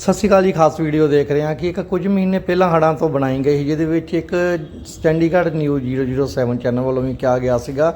ਸਤਿ ਸ਼੍ਰੀ ਅਕਾਲ ਜੀ, ਖਾਸ ਵੀਡੀਓ ਦੇਖ ਰਹੇ ਹਾਂ ਕਿ ਇੱਕ ਕੁਝ ਮਹੀਨੇ ਪਹਿਲਾਂ ਹੜ੍ਹਾਂ ਤੋਂ ਬਣਾਈ ਗਈ ਸੀ, ਜਿਹਦੇ ਵਿੱਚ ਇੱਕ ਚੰਡੀਗੜ੍ਹ ਨਿਊਜ਼ 007 ਚੈਨਲ ਵੱਲੋਂ ਵੀ ਕਿਹਾ ਗਿਆ ਸੀਗਾ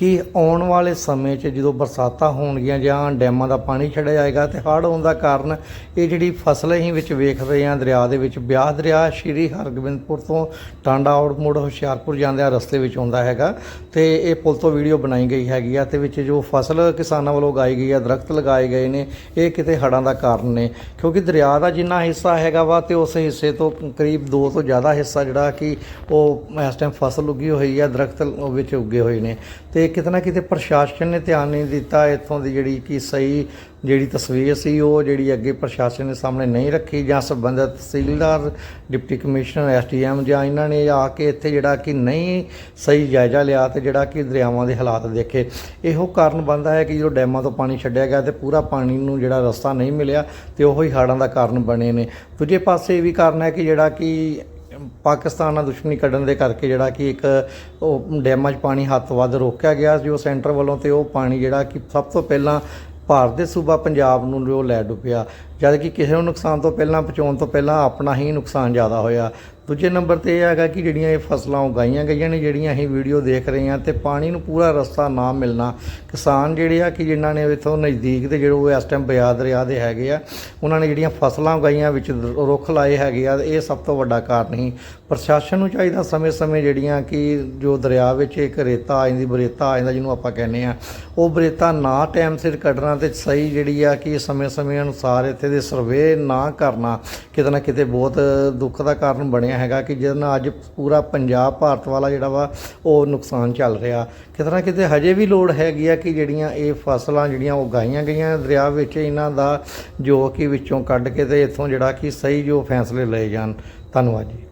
ਕਿ ਆਉਣ ਵਾਲੇ ਸਮੇਂ 'ਚ ਜਦੋਂ ਬਰਸਾਤਾਂ ਹੋਣਗੀਆਂ ਜਾਂ ਡੈਮਾਂ ਦਾ ਪਾਣੀ ਛੱਡਿਆ ਜਾਏਗਾ ਤੇ ਹੜ੍ਹ ਆਉਣ ਦਾ ਕਾਰਨ ਇਹ ਜਿਹੜੀ ਫਸਲ ਅਸੀਂ ਵਿੱਚ ਵੇਖ ਰਹੇ ਹਾਂ ਦਰਿਆ ਦੇ ਵਿੱਚ, ਬਿਆਸ ਦਰਿਆ ਸ਼੍ਰੀ ਹਰਗੋਬਿੰਦਪੁਰ ਤੋਂ ਟਾਂਡਾ ਆਊਟ ਮੋੜ ਹੁਸ਼ਿਆਰਪੁਰ ਜਾਂਦਿਆਂ ਰਸਤੇ ਵਿੱਚ ਆਉਂਦਾ ਹੈਗਾ ਤੇ ਇਹ ਪੁਲ ਤੋਂ ਵੀਡੀਓ ਬਣਾਈ ਗਈ ਹੈਗੀ ਆ ਤੇ ਵਿੱਚ ਜੋ ਫਸਲ ਕਿਸਾਨਾਂ ਵੱਲੋਂ ਉਗਾਈ ਗਈ ਆ, ਦਰਖਤ ਲਗਾਏ ਗਏ ਨੇ, ਇਹ ਕਿਤੇ ਹੜ੍ਹਾਂ ਦਾ ਕਾਰਨ ਨੇ ਕਿਉਂਕਿ ਦਰਿਆ ਦਾ ਜਿੰਨਾ ਹਿੱਸਾ ਹੈਗਾ ਵਾ ਤੇ ਉਸ ਹਿੱਸੇ ਤੋਂ ਕਰੀਬ 2 ਤੋਂ ਜ਼ਿਆਦਾ ਹਿੱਸਾ ਜਿਹੜਾ ਕਿ ਉਹ ਇਸ ਟਾਈਮ ਫਸਲ ਉੱਗੀ ਹੋਈ ਆ, ਦਰਖਤ ਵਿੱਚ ਉੱਗੇ ਹੋਏ ਨੇ ਤੇ ਕਿਤੇ ਨਾ ਕਿਤੇ ਪ੍ਰਸ਼ਾਸਨ ਨੇ ਧਿਆਨ ਨਹੀਂ ਦਿੱਤਾ ਇੱਥੋਂ ਦੀ ਜਿਹੜੀ ਕਿ ਸਹੀ ਜਿਹੜੀ ਤਸਵੀਰ ਸੀ, ਉਹ ਜਿਹੜੀ ਅੱਗੇ ਪ੍ਰਸ਼ਾਸਨ ਦੇ ਸਾਹਮਣੇ ਨਹੀਂ ਰੱਖੀ ਜਾਂ ਸੰਬੰਧਿਤ ਤਹਿਸੀਲਦਾਰ, ਡਿਪਟੀ ਕਮਿਸ਼ਨਰ, ਐਸਡੀਐਮ ਜਾਂ ਇਹਨਾਂ ਨੇ ਆ ਕੇ ਇੱਥੇ ਜਿਹੜਾ ਕਿ ਨਹੀਂ ਸਹੀ ਜਾਇਜ਼ਾ ਲਿਆ ਤੇ ਜਿਹੜਾ ਕਿ ਦਰਿਆਵਾਂ ਦੇ ਹਾਲਾਤ ਦੇਖੇ। ਇਹੋ ਕਾਰਨ ਬਣਦਾ ਹੈ ਕਿ ਜਦੋਂ ਡੈਮਾਂ ਤੋਂ ਪਾਣੀ ਛੱਡਿਆ ਗਿਆ ਤੇ ਪੂਰਾ ਪਾਣੀ ਨੂੰ ਜਿਹੜਾ ਰਸਤਾ ਨਹੀਂ ਮਿਲਿਆ ਤੇ ਉਹੋ ਹੀ ਹਾੜਾਂ ਦਾ ਕਾਰਨ ਬਣੇ ਨੇ। ਦੂਜੇ ਪਾਸੇ ਇਹ ਵੀ ਕਾਰਨ ਹੈ ਕਿ ਜਿਹੜਾ ਕਿ ਪਾਕਿਸਤਾਨ ਨਾਲ ਦੁਸ਼ਮਣੀ ਕੱਢਣ ਦੇ ਕਰਕੇ ਜਿਹੜਾ ਕਿ ਇੱਕ ਉਹ ਡੈਮਾਂ 'ਚ ਪਾਣੀ ਹੱਥ ਵੱਧ ਰੋਕਿਆ ਗਿਆ ਜੋ ਸੈਂਟਰ ਵੱਲੋਂ ਤੇ ਉਹ ਪਾਣੀ ਜਿਹੜਾ ਕਿ ਸਭ ਤੋਂ ਪਹਿਲਾਂ ਭਾਰਤ ਦੇ ਸੂਬਾ ਪੰਜਾਬ ਨੂੰ ਜੋ ਲੈ ਡੁੱਬਿਆ। ਜਦ ਕਿ ਕਿਸੇ ਨੂੰ ਨੁਕਸਾਨ ਤੋਂ ਪਹਿਲਾਂ ਪਹੁੰਚਾਉਣ ਤੋਂ ਪਹਿਲਾਂ ਆਪਣਾ ਹੀ ਨੁਕਸਾਨ ਜ਼ਿਆਦਾ ਹੋਇਆ। ਦੂਜੇ ਨੰਬਰ ਤੇ ਇਹ ਹੈਗਾ ਕਿ ਜਿਹੜੀਆਂ ਇਹ ਫਸਲਾਂ ਉਗਾਈਆਂ ਗਈਆਂ ਨੇ, ਜਿਹੜੀਆਂ ਅਸੀਂ ਵੀਡੀਓ ਦੇਖ ਰਹੇ ਹਾਂ ਤੇ ਪਾਣੀ ਨੂੰ ਪੂਰਾ ਰਸਤਾ ਨਾ ਮਿਲਣਾ। ਕਿਸਾਨ ਜਿਹੜੇ ਆ ਕਿ ਜਿਨ੍ਹਾਂ ਨੇ ਇਥੋਂ ਨਜ਼ਦੀਕ ਦੇ ਜਿਹੜੇ ਉਹ ਇਸ ਟਾਈਮ ਬਿਆਦ ਦਰਿਆ ਦੇ ਹੈਗੇ ਆ, ਉਹਨਾਂ ਨੇ ਜਿਹੜੀਆਂ ਫਸਲਾਂ ਉਗਾਈਆਂ ਵਿੱਚ ਰੁੱਖ ਲਾਏ ਹੈਗੇ ਆ, ਇਹ ਸਭ ਤੋਂ ਵੱਡਾ ਕਾਰਨ ਹੀ ਪ੍ਰਸ਼ਾਸਨ ਨੂੰ ਚਾਹੀਦਾ ਸਮੇਂ-ਸਮੇਂ ਜਿਹੜੀਆਂ ਕਿ ਜੋ ਦਰਿਆ ਵਿੱਚ ਇੱਕ ਰੇਤਾ ਆ ਜਾਂਦੀ, ਬਰੇਤਾ ਆ ਜਾਂਦਾ ਜਿਹਨੂੰ ਆਪਾਂ ਕਹਿੰਦੇ ਆ ਉਹ ਬਰੇਤਾ ਨਾ ਟਾਈਮ ਸਿਰ ਕੱਢਣਾ ਤੇ ਸਹੀ ਜਿਹੜੀ ਆ ਕਿ ਸਮੇਂ-ਸਮੇਂ ਅਨੁਸਾਰ ਇੱਥੇ ਦੇ ਸਰਵੇ ਨਾ ਕਰਨਾ ਕਿਤੇ ਨਾ ਕਿਤੇ ਬਹੁਤ ਦੁੱਖ ਦਾ ਕਾਰਨ ਬਣੇ ਬਣਿਆ ਹੈਗਾ ਕਿ ਜਿਹਦੇ ਨਾਲ ਅੱਜ ਪੂਰਾ ਪੰਜਾਬ ਭਾਰਤ ਵਾਲਾ ਜਿਹੜਾ ਵਾ, ਉਹ ਨੁਕਸਾਨ ਚੱਲ ਰਿਹਾ। ਕਿਤੇ ਨਾ ਕਿਤੇ ਹਜੇ ਵੀ ਲੋੜ ਹੈਗੀ ਆ ਕਿ ਜਿਹੜੀਆਂ ਇਹ ਫਸਲਾਂ ਜਿਹੜੀਆਂ ਉਗਾਈਆਂ ਗਈਆਂ ਦਰਿਆ ਵਿੱਚ, ਇਹਨਾਂ ਦਾ ਜੋ ਕਿ ਵਿੱਚੋਂ ਕੱਢ ਕੇ ਤੇ ਇੱਥੋਂ ਜਿਹੜਾ ਕਿ ਸਹੀ ਜੋ ਫੈਸਲੇ ਲਏ ਜਾਣ। ਧੰਨਵਾਦ ਜੀ।